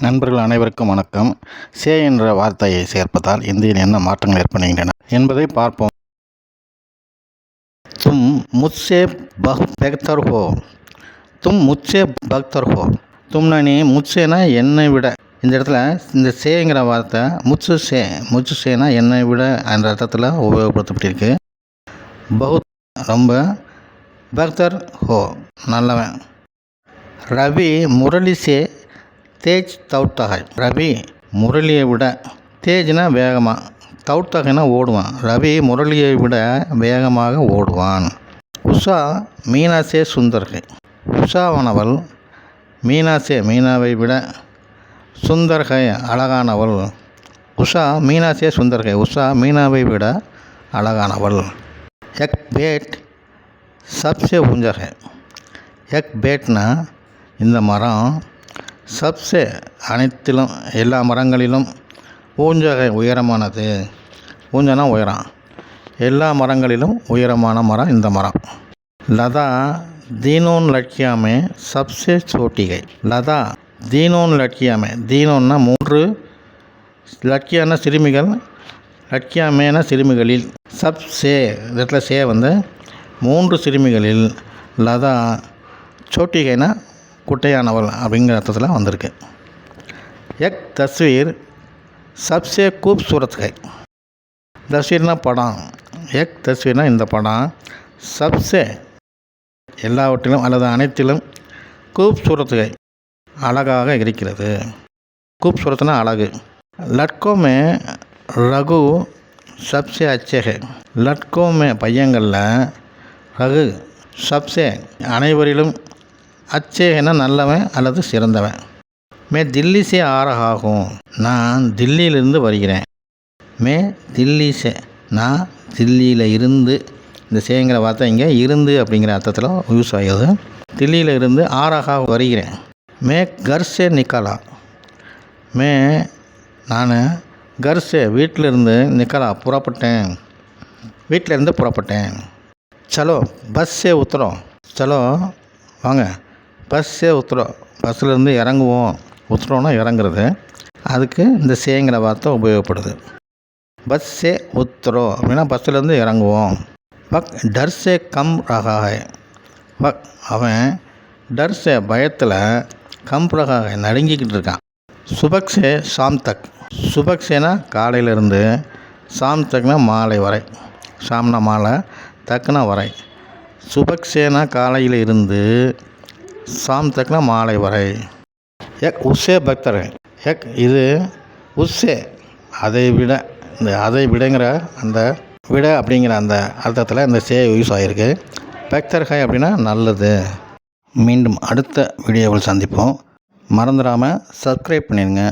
நண்பர்கள் அனைவருக்கும் வணக்கம். சே என்ற வார்த்தையை சேர்ப்பதால் இந்தியில் என்ன மாற்றங்கள் ஏற்படுகின்றன என்பதை பார்ப்போம். தும் முத்சே பகு பெக்தர் ஹோ. தும் முச்சே பக்தர் ஹோ. தும்னா நீ முச்சேனா என்னை விட. இந்த இடத்துல இந்த சேங்கிற வார்த்தை முச்சு சே முச்சு சேனா என்னை விட என்ற அர்த்தத்தில் உபயோகப்படுத்தப்பட்டிருக்கு. பகுத் ரொம்ப பக்தர் ஹோ. நல்லவன். ரவி முரளி சே தேஜ் தௌட்டகை ரவி முரளியை விட தேஜ்னா வேகமாக தௌட்டகைனா ஓடுவான். ரவி முரளியை விட வேகமாக ஓடுவான். உஷா மீனாசே சுந்தர்கை. உஷாவானவள் மீனாசே மீனாவை விட சுந்தர்கை அழகானவள். உஷா மீனாசே சுந்தர்கை. உஷா மீனாவை விட அழகானவள். எக் பேட் சப்சே உஞ்சகை எக் பேட்னா இந்த மரம் சப்சே அனைத்திலும் எல்லா மரங்களிலும் ஊஞ்சகை உயரமானது. ஊஞ்சனா உயரம். எல்லா மரங்களிலும் உயரமான மரம் இந்த மரம். லதா தீனோன் லட்சியாமே சப்சே சோட்டிகை. லதா தீனோன் லட்சியாமே. தீனோன்னா மூன்று லட்சியான சிறுமிகள் லட்சியாமேன சிறுமிகளில். சப்சே இடத்துல சே வந்து மூன்று சிறுமிகளில். லதா சோட்டிகைனா குட்டையானவள் அப்படிங்கிற அர்த்தத்தில் வந்திருக்கு. எக் தஸ்வீர் சப்சே கூப்சூரத் ஹை தஸ்வீர்னா படம். எக் தஸ்வீர்னா இந்த படம். சப்சே எல்லாவற்றிலும் அல்லது அனைத்திலும் கூப்சூரத் ஹை அழகாக இருக்கிறது. கூப்சூரத்னா அழகு. லட்கோமே ரகு சப்சே அச்சே லட்கோமே பையங்களில் ரகு சப்சே அனைவரிலும் அச்சேகன நல்லவன் அல்லது சிறந்தவன். மே தில்லி சே ஆரகாகும். நான் தில்லியிலிருந்து வருகிறேன். மே தில்லி சே நான் தில்லியில் இருந்து இந்த சேங்கிற வார்த்தை இங்கே இருந்து அப்படிங்கிற அர்த்தத்தில் யூஸ் ஆகுது தில்லியில் இருந்து ஆறாக வருகிறேன். மே கர்ஸே நிக்கலா. மே நான் கர்சே வீட்டிலிருந்து நிக்கலா புறப்பட்டேன். வீட்டிலேருந்து புறப்பட்டேன். சலோ பஸ்ஸே உத்தரம். சலோ வாங்க. பஸ்ஸே உத்துறோம் பஸ்ஸிலேருந்து இறங்குவோம். உத்துறோன்னா இறங்குறது. அதுக்கு இந்த சேங்கிற வார்த்தை உபயோகப்படுது. பஸ்ஸே உத்தரோ அப்படின்னா பஸ்ஸிலேருந்து இறங்குவோம். வக் டர்ஸே கம் ரகாய் வக் அவன் டர்ஸே பயத்தில் கம் ரகாய் நடுங்கிக்கிட்டு இருக்கான். சுபக்ஸே சாம் தக். சுபக்ஸேனா காலையிலேருந்து சாம் தக்னா மாலை வரை. சாம்னா மாலை தக்குனா வரை. சுபக்ஸேனா காலையில் இருந்து சாம் தக்னா மாலை வரை. எக் உஸ்ஸே பக்தர். எக் இது உஸ்ஸே. அதை விட இந்த அதை விடங்கிற அந்த விட அப்படிங்கிற அந்த அர்த்தத்தில் இந்த சே யூஸ் ஆகிருக்கு பக்தர்ஹை அப்படின்னா நல்லது. மீண்டும் அடுத்த வீடியோவில் சந்திப்போம். மறந்துடாமல் சப்ஸ்கிரைப் பண்ணிடுங்க